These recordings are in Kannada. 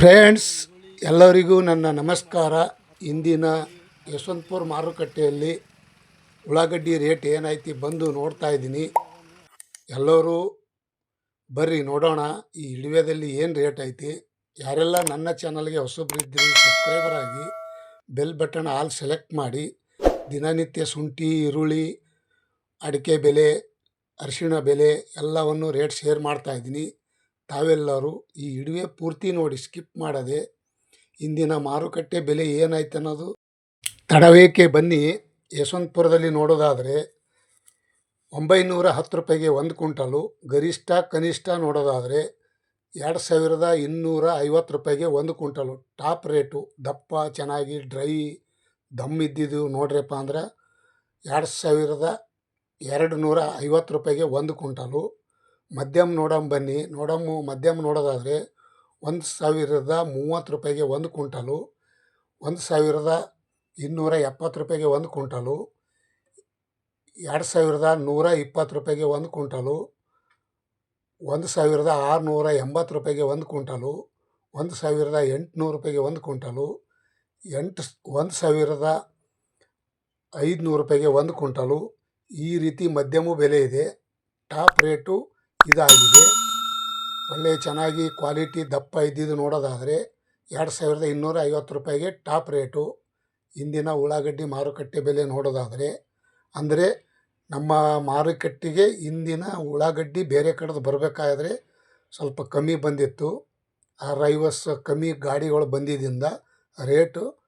ಫ್ರೆಂಡ್ಸ್ ಎಲ್ಲರಿಗೂ ನನ್ನ ನಮಸ್ಕಾರ. ಇಂದಿನ ಯಶವಂತಪುರ ಮಾರುಕಟ್ಟೆಯಲ್ಲಿ ಉಳ್ಳಾಗಡ್ಡಿ ರೇಟ್ ಏನೈತಿ ಬಂದು ನೋಡ್ತಾ ಇದ್ದೀನಿ. ಎಲ್ಲರೂ ಬರ್ರಿ ನೋಡೋಣ. ಈ ಇಳಿವೆದಲ್ಲಿ ಏನು ರೇಟ್ ಐತಿ? ಯಾರೆಲ್ಲ ನನ್ನ ಚಾನಲ್ಗೆ ಹೊಸಬ್ರಿದ್ದೀರಿ ಸಬ್ಸ್ಕ್ರೈಬರ್ ಆಗಿ ಬೆಲ್ ಬಟನ್ ಆಲ್ ಸೆಲೆಕ್ಟ್ ಮಾಡಿ. ದಿನನಿತ್ಯ ಶುಂಠಿ, ಈರುಳ್ಳಿ, ಅಡಿಕೆ ಬೆಲೆ, ಅರಿಶಿಣ ಬೆಲೆ ಎಲ್ಲವನ್ನು ರೇಟ್ ಶೇರ್ ಮಾಡ್ತಾ ಇದ್ದೀನಿ. ತಾವೆಲ್ಲರೂ ಈ ಇಡುವೆ ಪೂರ್ತಿ ನೋಡಿ ಸ್ಕಿಪ್ ಮಾಡದೆ ಇಂದಿನ ಮಾರುಕಟ್ಟೆ ಬೆಲೆ ಏನಾಯ್ತು ಅನ್ನೋದು ತಡವೇಕೆ ಬನ್ನಿ. ಯಶವಂತಪುರದಲ್ಲಿ ನೋಡೋದಾದರೆ ಒಂಬೈನೂರ ಹತ್ತು ರೂಪಾಯಿಗೆ ಒಂದು ಕ್ವಿಂಟಲು, ಗರಿಷ್ಠ ಕನಿಷ್ಠ ನೋಡೋದಾದರೆ ಎರಡು ಸಾವಿರದ ಇನ್ನೂರ ಐವತ್ತು ರೂಪಾಯಿಗೆ ಒಂದು ಕ್ವಿಂಟಲು. ಟಾಪ್ ರೇಟು, ದಪ್ಪ, ಚೆನ್ನಾಗಿ ಡ್ರೈ, ದಮ್ ಇದ್ದಿದ್ದು ನೋಡ್ರಪ್ಪ ಅಂದ್ರೆ ಎರಡು ಸಾವಿರದ ಎರಡು ನೂರ ಐವತ್ತು ರೂಪಾಯಿಗೆ ಒಂದು ಕ್ವಿಂಟಲು. ಮಧ್ಯಮ ನೋಡಮ್ ಬನ್ನಿ. ನೋಡಮ್ಮು ಮಧ್ಯಮ ನೋಡೋದಾದರೆ ಒಂದು ಸಾವಿರದ ಮೂವತ್ತು ರೂಪಾಯಿಗೆ ಒಂದು ಕುಂಟಲು ಒಂದು ಸಾವಿರದ ಇನ್ನೂರ ಎಪ್ಪತ್ತು ರೂಪಾಯಿಗೆ ಒಂದು ಕುಂಟಲು ಎರಡು ಸಾವಿರದ ನೂರ ಇಪ್ಪತ್ತು ರೂಪಾಯಿಗೆ ಒಂದು ಕುಂಟಲು ಒಂದು ಸಾವಿರದ ಆರುನೂರ ಎಂಬತ್ತು ರೂಪಾಯಿಗೆ ಒಂದು ಕುಂಟಲು ಒಂದು ಸಾವಿರದ ಎಂಟುನೂರು ರೂಪಾಯಿಗೆ ಒಂದು ಕುಂಟಲು ಎಂಟು ಒಂದು ಸಾವಿರದ ಐದುನೂರು ರೂಪಾಯಿಗೆ ಒಂದು ಕುಂಟಲು ಈ ರೀತಿ ಮಧ್ಯಮ ಬೆಲೆ ಇದೆ. ಟಾಪ್ ರೇಟು ಇದಾಗಿದೆ. ಒಳ್ಳೆ ಚೆನ್ನಾಗಿ ಕ್ವಾಲಿಟಿ ದಪ್ಪ ಇದ್ದಿದ್ದು ನೋಡೋದಾದರೆ ಎರಡು ಸಾವಿರದ ಇನ್ನೂರ ಐವತ್ತು ರೂಪಾಯಿಗೆ ಟಾಪ್ ರೇಟು. ಇಂದಿನ ಉಳ್ಳಾಗಡ್ಡಿ ಮಾರುಕಟ್ಟೆ ಬೆಲೆ ನೋಡೋದಾದರೆ. ಅಂದರೆ ನಮ್ಮ ಮಾರುಕಟ್ಟೆಗೆ ಇಂದಿನ ಉಳ್ಳಾಗಡ್ಡಿ ಬೇರೆ ಕಡೆದು ಬರಬೇಕಾದ್ರೆ ಸ್ವಲ್ಪ ಕಮ್ಮಿ ಬಂದಿತ್ತು. ಆ ರೈವಸ್ ಕಮ್ಮಿ ಗಾಡಿಗಳು ಬಂದಿದ್ದರಿಂದ ರೇಟು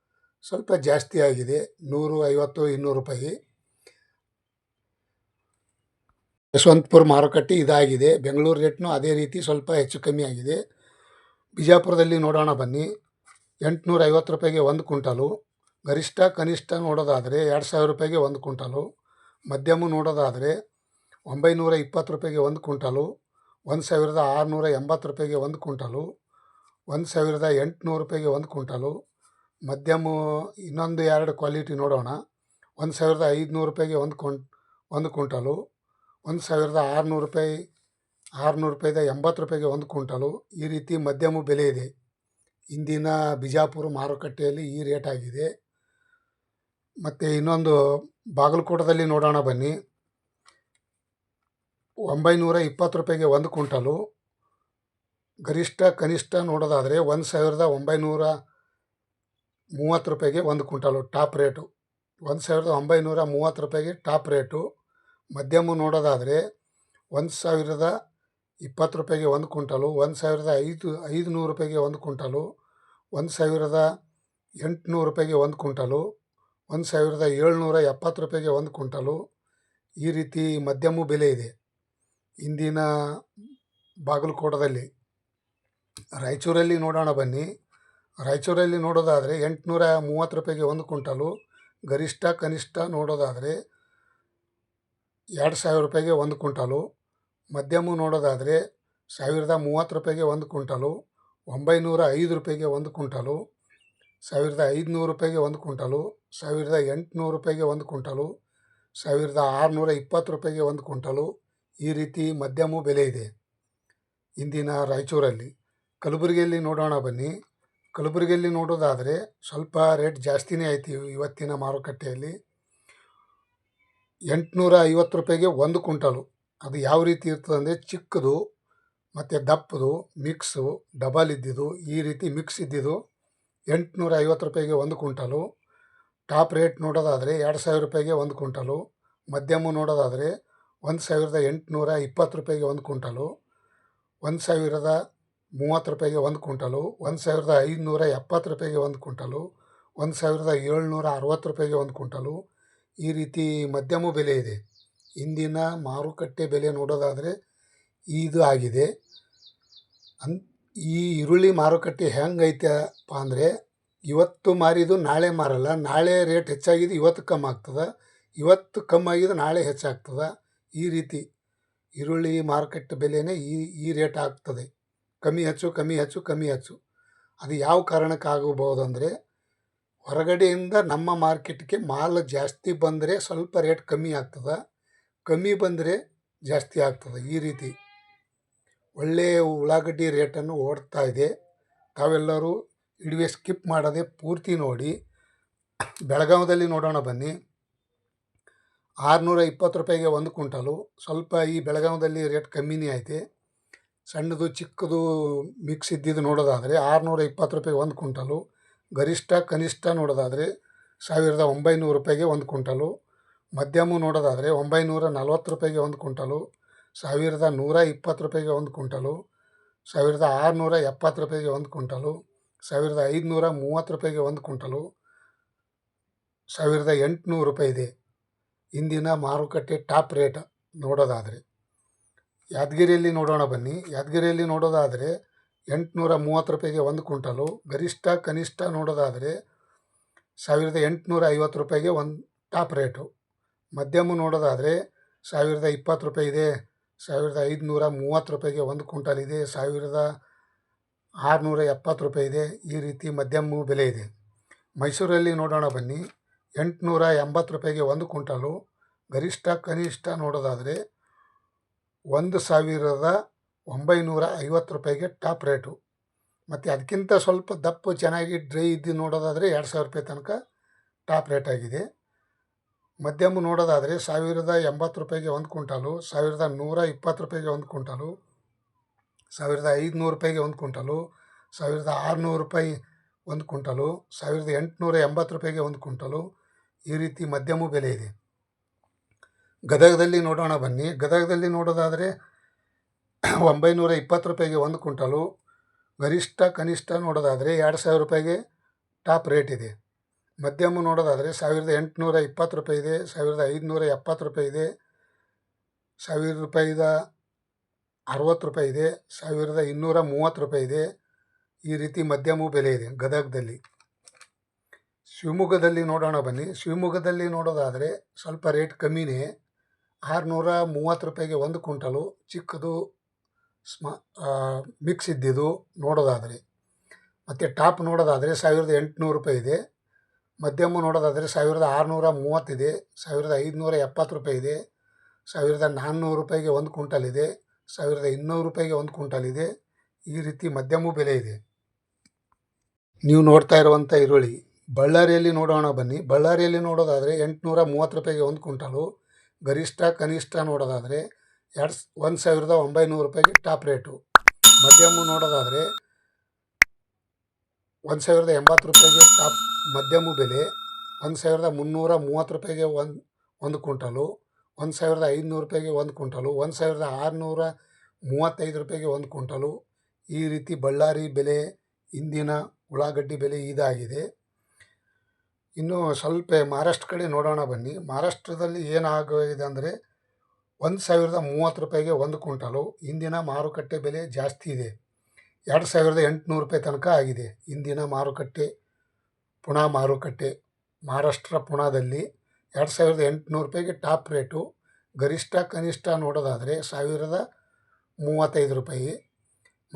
ಸ್ವಲ್ಪ ಜಾಸ್ತಿ ಆಗಿದೆ. ನೂರು, ಐವತ್ತು, ಇನ್ನೂರು ರೂಪಾಯಿ. ಯಶವಂತಪುರ ಮಾರುಕಟ್ಟೆ ಇದಾಗಿದೆ. ಬೆಂಗಳೂರು ರೇಟ್ನು ಅದೇ ರೀತಿ ಸ್ವಲ್ಪ ಹೆಚ್ಚು ಕಮ್ಮಿ ಆಗಿದೆ. ಬಿಜಾಪುರದಲ್ಲಿ ನೋಡೋಣ ಬನ್ನಿ. ಎಂಟುನೂರ ಐವತ್ತು ರೂಪಾಯಿಗೆ ಒಂದು ಕ್ವಿಂಟಲು. ಗರಿಷ್ಠ, ಕನಿಷ್ಠ ನೋಡೋದಾದರೆ ಎರಡು ಸಾವಿರ ರೂಪಾಯಿಗೆ ಒಂದು ಕ್ವಿಂಟಲು. ಮಧ್ಯಮ ನೋಡೋದಾದರೆ ಒಂಬೈನೂರ ಇಪ್ಪತ್ತು ರೂಪಾಯಿಗೆ ಒಂದು ಕ್ವಿಂಟಾಲು. ಒಂದು ಸಾವಿರದ ಆರುನೂರ ಎಂಬತ್ತು ರೂಪಾಯಿಗೆ ಒಂದು ಕ್ವಿಂಟಲು. ಒಂದು ಸಾವಿರದ ಎಂಟುನೂರು ರೂಪಾಯಿಗೆ ಒಂದು ಕ್ವಿಂಟಲು. ಮಧ್ಯಮ ಇನ್ನೊಂದು ಎರಡು ಕ್ವಾಲಿಟಿ ನೋಡೋಣ. ಒಂದು ಸಾವಿರದ ಐದುನೂರು ರೂಪಾಯಿಗೆ ಒಂದು ಕೊಂಟ್ ಒಂದು ಕ್ವಿಂಟಲು. ಒಂದು ಸಾವಿರದ ಆರುನೂರು ರೂಪಾಯಿ, ಆರುನೂರು ರೂಪಾಯಿದ ಎಂಬತ್ತು ರೂಪಾಯಿಗೆ ಒಂದು ಕ್ವಿಂಟಲು ಈ ರೀತಿ ಮಧ್ಯಮ ಬೆಲೆ ಇದೆ. ಇಂದಿನ ಬಿಜಾಪುರ ಮಾರುಕಟ್ಟೆಯಲ್ಲಿ ಈ ರೇಟ್ ಆಗಿದೆ. ಮತ್ತು ಇನ್ನೊಂದು ಬಾಗಲಕೋಟದಲ್ಲಿ ನೋಡೋಣ ಬನ್ನಿ. ಒಂಬೈನೂರ ಇಪ್ಪತ್ತು ರೂಪಾಯಿಗೆ ಒಂದು ಕ್ವಿಂಟಲು. ಗರಿಷ್ಠ, ಕನಿಷ್ಠ ನೋಡೋದಾದರೆ ಒಂದು ಸಾವಿರದ ಒಂಬೈನೂರ ಮೂವತ್ತು ರೂಪಾಯಿಗೆ ಒಂದು ಕ್ವಿಂಟಲು ಟಾಪ್ ರೇಟು. ಒಂದು ಸಾವಿರದ ಒಂಬೈನೂರ ಮೂವತ್ತು ರೂಪಾಯಿಗೆ ಟಾಪ್ ರೇಟು. ಮಧ್ಯಮ ನೋಡೋದಾದರೆ ಒಂದು ಸಾವಿರದ ಇಪ್ಪತ್ತು ರೂಪಾಯಿಗೆ ಒಂದು ಕುಂಟಲು ಒಂದು ಸಾವಿರದ ಐದು ಐದು ನೂರು ರೂಪಾಯಿಗೆ ಒಂದು ಕುಂಟಲು ಒಂದು ಸಾವಿರದ ಎಂಟುನೂರು ರೂಪಾಯಿಗೆ ಒಂದು ಕುಂಟಲು ಒಂದು ಸಾವಿರದ ಏಳ್ನೂರ ಎಪ್ಪತ್ತು ರೂಪಾಯಿಗೆ ಒಂದು ಕುಂಟಲು ಈ ರೀತಿ ಮಧ್ಯಮ ಬೆಲೆ ಇದೆ. ಇಂದಿನ ಬಾಗಲಕೋಟದಲ್ಲಿ ರಾಯಚೂರಲ್ಲಿ ನೋಡೋಣ ಬನ್ನಿ. ರಾಯಚೂರಲ್ಲಿ ನೋಡೋದಾದರೆ ಎಂಟುನೂರ ಮೂವತ್ತು ರೂಪಾಯಿಗೆ ಒಂದು ಕುಂಟಲು ಗರಿಷ್ಠ ಕನಿಷ್ಠ ನೋಡೋದಾದರೆ ಎರಡು ಸಾವಿರ ರೂಪಾಯಿಗೆ ಒಂದು ಕ್ವಿಂಟಲು, ಮಧ್ಯಮ ನೋಡೋದಾದರೆ ಸಾವಿರದ ಮೂವತ್ತು ರೂಪಾಯಿಗೆ ಒಂದು ಕ್ವಿಂಟಲು, ಒಂಬೈನೂರ ಐದು ರೂಪಾಯಿಗೆ ಒಂದು ಕ್ವಿಂಟಲು, ಸಾವಿರದ ಐದುನೂರು ರೂಪಾಯಿಗೆ ಒಂದು ಕ್ವಿಂಟಲು, ಸಾವಿರದ ಎಂಟುನೂರು ರೂಪಾಯಿಗೆ ಒಂದು ಕ್ವಿಂಟಲು, ಸಾವಿರದ ಆರುನೂರ ಇಪ್ಪತ್ತು ರೂಪಾಯಿಗೆ ಒಂದು ಕ್ವಿಂಟಲು ಈ ರೀತಿ ಮಧ್ಯಮ ಬೆಲೆ ಇದೆ. ಇಂದಿನ ರಾಯಚೂರಲ್ಲಿ ಕಲಬುರಗಿಯಲ್ಲಿ ನೋಡೋಣ ಬನ್ನಿ. ಕಲಬುರಗಿಯಲ್ಲಿ ನೋಡೋದಾದರೆ ಸ್ವಲ್ಪ ರೇಟ್ ಜಾಸ್ತಿನೇ ಆಯ್ತು ಇವತ್ತಿನ ಮಾರುಕಟ್ಟೆಯಲ್ಲಿ. ಎಂಟುನೂರ ಐವತ್ತು ರೂಪಾಯಿಗೆ ಒಂದು ಕುಂಟಲು ಅದು ಯಾವ ರೀತಿ ಇರ್ತದೆ ಅಂದರೆ ಚಿಕ್ಕದು, ಮತ್ತು ದಪ್ಪದು, ಮಿಕ್ಸು, ಡಬಲ್ ಇದ್ದಿದ್ದು, ಈ ರೀತಿ ಮಿಕ್ಸ್ ಇದ್ದಿದ್ದು ಎಂಟುನೂರ ಐವತ್ತು ರೂಪಾಯಿಗೆ ಒಂದು ಕುಂಟಲು ಟಾಪ್ ರೇಟ್ ನೋಡೋದಾದರೆ ಎರಡು ಸಾವಿರ ರೂಪಾಯಿಗೆ ಒಂದು ಕುಂಟಲು ಮಧ್ಯಮ ನೋಡೋದಾದರೆ ಒಂದು ಸಾವಿರದ ಎಂಟುನೂರ ಇಪ್ಪತ್ತು ರೂಪಾಯಿಗೆ ಒಂದು ಕುಂಟಲು ಒಂದು ಸಾವಿರದ ಮೂವತ್ತು ರೂಪಾಯಿಗೆ ಒಂದು ಕುಂಟಲು ಒಂದು ಸಾವಿರದ ಐದುನೂರ ಎಪ್ಪತ್ತು ರೂಪಾಯಿಗೆ ಒಂದು ಕುಂಟಲು ಒಂದು ಸಾವಿರದ ಏಳ್ನೂರ ಅರವತ್ತು ರೂಪಾಯಿಗೆ ಒಂದು ಕ್ವಿಂಟಲು. ಈ ರೀತಿ ಮಧ್ಯಮ ಬೆಲೆ ಇದೆ. ಇಂದಿನ ಮಾರುಕಟ್ಟೆ ಬೆಲೆ ನೋಡೋದಾದರೆ ಇದು ಆಗಿದೆ. ಅನ್, ಈ ಈರುಳ್ಳಿ ಮಾರುಕಟ್ಟೆ ಹೆಂಗೈತಪ್ಪ ಅಂದರೆ ಇವತ್ತು ಮಾರಿದ್ದು ನಾಳೆ ಮಾರಲ್ಲ, ನಾಳೆ ರೇಟ್ ಹೆಚ್ಚಾಗಿದ್ದು ಇವತ್ತು ಕಮ್ಮಿ ಆಗ್ತದೆ, ಇವತ್ತು ಕಮ್ಮಿ ಆಗಿದ್ದು ನಾಳೆ ಹೆಚ್ಚಾಗ್ತದೆ. ಈ ರೀತಿ ಈರುಳ್ಳಿ ಮಾರುಕಟ್ಟೆ ಬೆಲೆನೇ ಈ ಈ ರೇಟ್ ಆಗ್ತದೆ. ಕಮ್ಮಿ ಹೆಚ್ಚು ಕಮ್ಮಿ ಹೆಚ್ಚು ಕಮ್ಮಿ ಹೆಚ್ಚು. ಅದು ಯಾವ ಕಾರಣಕ್ಕಾಗಬಹುದು ಅಂದರೆ ಹೊರಗಡೆಯಿಂದ ನಮ್ಮ ಮಾರ್ಕೆಟ್ಗೆ ಮಾಲ್ ಜಾಸ್ತಿ ಬಂದರೆ ಸ್ವಲ್ಪ ರೇಟ್ ಕಮ್ಮಿ ಆಗ್ತದೆ. ಕಮ್ಮಿ ಬಂದರೆ ಜಾಸ್ತಿ ಆಗ್ತದೆ ಈ ರೀತಿ. ಒಳ್ಳೆಯ ಉಳ್ಳಾಗಡ್ಡಿ ರೇಟನ್ನು ಓಡ್ತಾ ಇದೆ. ತಾವೆಲ್ಲರೂ ಇಡುವೆ ಸ್ಕಿಪ್ ಮಾಡದೆ ಪೂರ್ತಿ ನೋಡಿ. ಬೆಳಗಾವದಲ್ಲಿ ನೋಡೋಣ ಬನ್ನಿ. ಆರುನೂರ ಇಪ್ಪತ್ತು ರೂಪಾಯಿಗೆ ಒಂದು ಕ್ವಿಂಟಲು. ಸ್ವಲ್ಪ ಈ ಬೆಳಗಾವದಲ್ಲಿ ರೇಟ್ ಕಮ್ಮಿನೇ ಐತೆ. ಸಣ್ಣದು ಚಿಕ್ಕದು ಮಿಕ್ಸ್ ಇದ್ದಿದ್ದು ನೋಡೋದಾದರೆ ಆರುನೂರ ಇಪ್ಪತ್ತು ರೂಪಾಯಿಗೆ ಒಂದು ಕ್ವಿಂಟಲು. ಗರಿಷ್ಠ ಕನಿಷ್ಠ ನೋಡೋದಾದರೆ ಸಾವಿರದ ಒಂಬೈನೂರು ರೂಪಾಯಿಗೆ ಒಂದು ಕುಂಟಲು ಮಧ್ಯಮ ನೋಡೋದಾದರೆ ಒಂಬೈನೂರ ನಲ್ವತ್ತು ರೂಪಾಯಿಗೆ ಒಂದು ಕುಂಟಲು ಸಾವಿರದ ನೂರ ಇಪ್ಪತ್ತು ರೂಪಾಯಿಗೆ ಒಂದು ಕುಂಟಲು ಸಾವಿರದ ಆರುನೂರ ಎಪ್ಪತ್ತು ರೂಪಾಯಿಗೆ ಒಂದು ಕುಂಟಲು ಸಾವಿರದ ಐದುನೂರ ಮೂವತ್ತು ರೂಪಾಯಿಗೆ ಒಂದು ಕುಂಟಲು ಸಾವಿರದ ಎಂಟುನೂರು ರೂಪಾಯಿ ಇದೆ. ಇಂದಿನ ಮಾರುಕಟ್ಟೆ ಟಾಪ್ ರೇಟ್ ನೋಡೋದಾದರೆ. ಯಾದಗಿರಿಯಲ್ಲಿ ನೋಡೋಣ ಬನ್ನಿ. ಯಾದಗಿರಿಯಲ್ಲಿ ನೋಡೋದಾದರೆ ಎಂಟುನೂರ ಮೂವತ್ತು ರೂಪಾಯಿಗೆ ಒಂದು ಕ್ವಿಂಟಲು. ಗರಿಷ್ಠ, ಕನಿಷ್ಠ ನೋಡೋದಾದರೆ ಸಾವಿರದ ಎಂಟುನೂರ ಐವತ್ತು ರೂಪಾಯಿಗೆ ಒಂದು ಟಾಪ್ ರೇಟು. ಮಧ್ಯಮ ನೋಡೋದಾದರೆ ಸಾವಿರದ ಇಪ್ಪತ್ತು ರೂಪಾಯಿ ಇದೆ, ಸಾವಿರದ ಐದುನೂರ ಮೂವತ್ತು ರೂಪಾಯಿಗೆ ಒಂದು ಕ್ವಿಂಟಲ್ ಇದೆ, ಸಾವಿರದ ಆರುನೂರ ಎಪ್ಪತ್ತು ರೂಪಾಯಿ ಇದೆ. ಈ ರೀತಿ ಮಧ್ಯಮ ಬೆಲೆ ಇದೆ. ಮೈಸೂರಲ್ಲಿ ನೋಡೋಣ ಬನ್ನಿ. ಎಂಟುನೂರ ಎಂಬತ್ತು ರೂಪಾಯಿಗೆ ಒಂದು ಕ್ವಿಂಟಲು. ಗರಿಷ್ಠ, ಕನಿಷ್ಠ ನೋಡೋದಾದರೆ ಒಂದು ಸಾವಿರದ ಒಂಬೈನೂರ ಐವತ್ತು ರೂಪಾಯಿಗೆ ಟಾಪ್ ರೇಟು. ಮತ್ತು ಅದಕ್ಕಿಂತ ಸ್ವಲ್ಪ ದಪ್ಪ ಚೆನ್ನಾಗಿ ಡ್ರೈ ಇದ್ದು ನೋಡೋದಾದರೆ ಎರಡು ಸಾವಿರ ರೂಪಾಯಿ ತನಕ ಟಾಪ್ ರೇಟ್ ಆಗಿದೆ. ಮಧ್ಯಮ ನೋಡೋದಾದರೆ ಸಾವಿರದ ಎಂಬತ್ತು ರೂಪಾಯಿಗೆ ಒಂದು ಕ್ವಿಂಟಲು, ಸಾವಿರದ ನೂರ ಇಪ್ಪತ್ತು ರೂಪಾಯಿಗೆ ಒಂದು ಕ್ವಿಂಟಲು, ಸಾವಿರದ ಐದುನೂರು ರೂಪಾಯಿಗೆ ಒಂದು ಕ್ವಿಂಟಲು, ಸಾವಿರದ ಆರುನೂರು ರೂಪಾಯಿ ಒಂದು ಕ್ವಿಂಟಲು, ಸಾವಿರದ ಎಂಟುನೂರ ಎಂಬತ್ತು ರೂಪಾಯಿಗೆ ಒಂದು ಕ್ವಿಂಟಲು ಈ ರೀತಿ ಮಧ್ಯಮ ಬೆಲೆ ಇದೆ. ಗದಗದಲ್ಲಿ ನೋಡೋಣ ಬನ್ನಿ. ಗದಗದಲ್ಲಿ ನೋಡೋದಾದರೆ ಒಂಬೈನೂರ ಇಪ್ಪತ್ತು ರೂಪಾಯಿಗೆ ಒಂದು ಕುಂಟಲು ಗರಿಷ್ಠ ಕನಿಷ್ಠ ನೋಡೋದಾದರೆ ಎರಡು ಸಾವಿರ ರೂಪಾಯಿಗೆ ಟಾಪ್ ರೇಟ್ ಇದೆ. ಮಧ್ಯಮ ನೋಡೋದಾದರೆ ಸಾವಿರದ ಎಂಟುನೂರ ಇಪ್ಪತ್ತು ರೂಪಾಯಿ ಇದೆ ಸಾವಿರದ ಐದುನೂರ ಎಪ್ಪತ್ತು ರೂಪಾಯಿ ಇದೆ ಸಾವಿರ ರೂಪಾಯಿದ ಅರವತ್ತು ರೂಪಾಯಿ ಇದೆ ಸಾವಿರದ ಇನ್ನೂರ ಮೂವತ್ತು ರೂಪಾಯಿ ಇದೆ ಈ ರೀತಿ ಮಧ್ಯಮ ಬೆಲೆ ಇದೆ ಗದಗದಲ್ಲಿ. ಶಿವಮೊಗ್ಗದಲ್ಲಿ ನೋಡೋಣ ಬನ್ನಿ. ಶಿವಮೊಗ್ಗದಲ್ಲಿ ನೋಡೋದಾದರೆ ಸ್ವಲ್ಪ ರೇಟ್ ಕಮ್ಮಿನೇ. ಆರುನೂರ ಮೂವತ್ತು ರೂಪಾಯಿಗೆ ಒಂದು ಕುಂಟಲು ಚಿಕ್ಕದು ಸ್ಮ ಮಿಕ್ಸ್ ಇದ್ದಿದ್ದು ನೋಡೋದಾದರೆ. ಮತ್ತು ಟಾಪ್ ನೋಡೋದಾದರೆ ಸಾವಿರದ ಎಂಟುನೂರು ರೂಪಾಯಿ ಇದೆ. ಮಧ್ಯಮ ನೋಡೋದಾದರೆ ಸಾವಿರದ ಆರುನೂರ ಮೂವತ್ತಿದೆ ಸಾವಿರದ ಐದುನೂರ ಎಪ್ಪತ್ತು ರೂಪಾಯಿ ಇದೆ. ಸಾವಿರದ ನಾನ್ನೂರು ರೂಪಾಯಿಗೆ ಒಂದು ಕ್ವಿಂಟಲ್ ಇದೆ. ಸಾವಿರದ ಇನ್ನೂರು ರೂಪಾಯಿಗೆ ಒಂದು ಕ್ವಿಂಟಲ್ ಇದೆ. ಈ ರೀತಿ ಮಧ್ಯಮ ಬೆಲೆ ಇದೆ. ನೀವು ನೋಡ್ತಾ ಇರುವಂಥ ಈರುಳ್ಳಿ, ಬಳ್ಳಾರಿಯಲ್ಲಿ ನೋಡೋಣ ಬನ್ನಿ. ಬಳ್ಳಾರಿಯಲ್ಲಿ ನೋಡೋದಾದರೆ ಎಂಟುನೂರ ಮೂವತ್ತು ರೂಪಾಯಿಗೆ ಒಂದು ಕ್ವಿಂಟಲು. ಗರಿಷ್ಠ, ಕನಿಷ್ಠ ನೋಡೋದಾದರೆ ಎರಡು ಒಂದು ಸಾವಿರದ ಒಂಬೈನೂರು ರೂಪಾಯಿಗೆ ಟಾಪ್ ರೇಟು. ಮಧ್ಯಮ ನೋಡೋದಾದರೆ ಒಂದು ಸಾವಿರದ ಎಂಬತ್ತು ರೂಪಾಯಿಗೆ ಟಾಪ್ ಮಧ್ಯಮ ಬೆಲೆ, ಒಂದು ಸಾವಿರದ ಮುನ್ನೂರ ಮೂವತ್ತು ರೂಪಾಯಿಗೆ ಒಂದು ಒಂದು ಕ್ವಿಂಟಲು, ಒಂದು ಸಾವಿರದ ಐದುನೂರು ರೂಪಾಯಿಗೆ ಒಂದು ಕ್ವಿಂಟಲು, ಒಂದು ಸಾವಿರದ ಆರುನೂರ ಮೂವತ್ತೈದು ರೂಪಾಯಿಗೆ ಒಂದು ಕ್ವಿಂಟಲು. ಈ ರೀತಿ ಬಳ್ಳಾರಿ ಬೆಲೆ, ಇಂದಿನ ಉಳ್ಳಾಗಡ್ಡಿ ಬೆಲೆ ಇದಾಗಿದೆ. ಇನ್ನು ಸ್ವಲ್ಪ ಮಹಾರಾಷ್ಟ್ರ ಕಡೆ ನೋಡೋಣ ಬನ್ನಿ. ಮಹಾರಾಷ್ಟ್ರದಲ್ಲಿ ಏನಾಗಿದೆ ಅಂದರೆ ಒಂದು ಸಾವಿರದ ಮೂವತ್ತು ರೂಪಾಯಿಗೆ ಒಂದು ಕ್ವಿಂಟಲು ಇಂದಿನ ಮಾರುಕಟ್ಟೆ ಬೆಲೆ ಜಾಸ್ತಿ ಇದೆ. ಎರಡು ಸಾವಿರದ ಎಂಟುನೂರು ರೂಪಾಯಿ ತನಕ ಆಗಿದೆ. ಇಂದಿನ ಮಾರುಕಟ್ಟೆ, ಪುಣಾ ಮಾರುಕಟ್ಟೆ, ಮಹಾರಾಷ್ಟ್ರ ಪುಣಾದಲ್ಲಿ ಎರಡು ಸಾವಿರದ ಎಂಟುನೂರು ರೂಪಾಯಿಗೆ ಟಾಪ್ ರೇಟು. ಗರಿಷ್ಠ, ಕನಿಷ್ಠ ನೋಡೋದಾದರೆ ಸಾವಿರದ ಮೂವತ್ತೈದು ರೂಪಾಯಿ.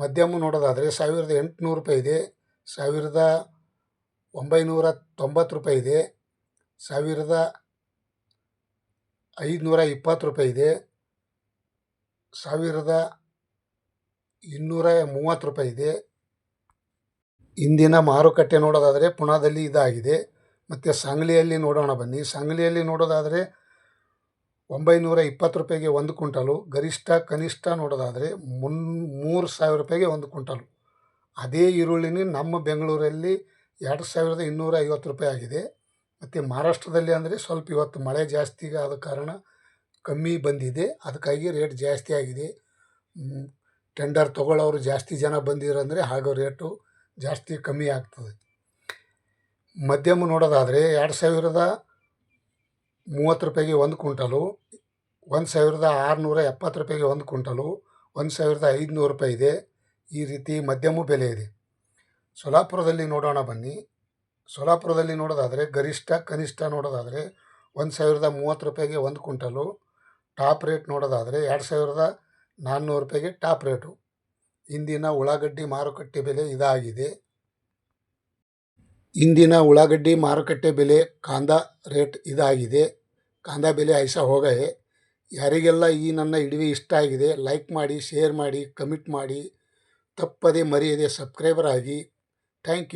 ಮಧ್ಯಮ ನೋಡೋದಾದರೆ ಸಾವಿರದ ಎಂಟುನೂರು ರೂಪಾಯಿ ಇದೆ. ಸಾವಿರದ ಒಂಬೈನೂರ ತೊಂಬತ್ತು ರೂಪಾಯಿ ಇದೆ. ಸಾವಿರದ ಐದುನೂರ ಇಪ್ಪತ್ತು ರೂಪಾಯಿ ಇದೆ. ಸಾವಿರದ ಇನ್ನೂರ ಮೂವತ್ತು ರೂಪಾಯಿ ಇದೆ. ಇಂದಿನ ಮಾರುಕಟ್ಟೆ ನೋಡೋದಾದರೆ ಪುಣಾದಲ್ಲಿ ಇದಾಗಿದೆ. ಮತ್ತು ಸಾಂಗ್ಲಿಯಲ್ಲಿ ನೋಡೋಣ ಬನ್ನಿ. ಸಂಗ್ಲಿಯಲ್ಲಿ ನೋಡೋದಾದರೆ ಒಂಬೈನೂರ ಇಪ್ಪತ್ತು ರೂಪಾಯಿಗೆ ಒಂದು ಕುಂಟಲು ಗರಿಷ್ಠ, ಕನಿಷ್ಠ ನೋಡೋದಾದರೆ ಮುನ್, ಮೂರು ಸಾವಿರ ರೂಪಾಯಿಗೆ ಒಂದು ಕ್ವಿಂಟಲು. ಅದೇ ಈರುಳ್ಳಿನೇ ನಮ್ಮ ಬೆಂಗಳೂರಲ್ಲಿ ಎರಡು ಸಾವಿರದ ಇನ್ನೂರ ಐವತ್ತು ರೂಪಾಯಿ ಆಗಿದೆ. ಮತ್ತು ಮಹಾರಾಷ್ಟ್ರದಲ್ಲಿ ಅಂದರೆ ಸ್ವಲ್ಪ ಇವತ್ತು ಮಳೆ ಜಾಸ್ತಿ ಆದ ಕಾರಣ ಕಮ್ಮಿ ಬಂದಿದೆ. ಅದಕ್ಕಾಗಿ ರೇಟ್ ಜಾಸ್ತಿ ಆಗಿದೆ. ಟೆಂಡರ್ ತೊಗೊಳ್ಳೋರು ಜಾಸ್ತಿ ಜನ ಬಂದಿರಂದರೆ ಹಾಗೂ ರೇಟು ಜಾಸ್ತಿ ಕಮ್ಮಿ ಆಗ್ತದೆ. ಮಧ್ಯಮ ನೋಡೋದಾದರೆ ಎರಡು ಸಾವಿರದ ಮೂವತ್ತು ರೂಪಾಯಿಗೆ ಒಂದು ಕ್ವಿಂಟಲು, ಒಂದು ಸಾವಿರದ ಆರುನೂರ ಎಪ್ಪತ್ತು ರೂಪಾಯಿಗೆ ಒಂದು ಕ್ವಿಂಟಲು, ಒಂದು ಸಾವಿರದ ಐದುನೂರು ರೂಪಾಯಿ ಇದೆ. ಈ ರೀತಿ ಮಧ್ಯಮ ಬೆಲೆ ಇದೆ. ಸೊಲಾಪುರದಲ್ಲಿ ನೋಡೋಣ ಬನ್ನಿ. ಸೊಲ್ಲಾಪುರದಲ್ಲಿ ನೋಡೋದಾದರೆ ಗರಿಷ್ಠ, ಕನಿಷ್ಠ ನೋಡೋದಾದರೆ ಒಂದು ಸಾವಿರದ ಮೂವತ್ತು ರೂಪಾಯಿಗೆ ಒಂದು ಕ್ವಿಂಟಲು, ಟಾಪ್ ರೇಟ್ ನೋಡೋದಾದರೆ ಎರಡು ಸಾವಿರದ ನಾನ್ನೂರು ರೂಪಾಯಿಗೆ ಟಾಪ್ ರೇಟು. ಇಂದಿನ ಉಳ್ಳಾಗಡ್ಡಿ ಮಾರುಕಟ್ಟೆ ಬೆಲೆ ಇದಾಗಿದೆ. ಇಂದಿನ ಉಳ್ಳಾಗಡ್ಡಿ ಮಾರುಕಟ್ಟೆ ಬೆಲೆ ಕಾಂದ ರೇಟ್ ಇದಾಗಿದೆ. ಕಾಂದ ಬೆಲೆ ಐಸ ಹೋಗೇ ಯಾರಿಗೆಲ್ಲ ಈ ನನ್ನ ಇಡುವೆ ಇಷ್ಟ ಆಗಿದೆ, ಲೈಕ್ ಮಾಡಿ, ಶೇರ್ ಮಾಡಿ, ಕಮೆಂಟ್ ಮಾಡಿ, ತಪ್ಪದೇ ಮರೆಯದೆ ಸಬ್ಸ್ಕ್ರೈಬರ್ ಆಗಿ. Thank you.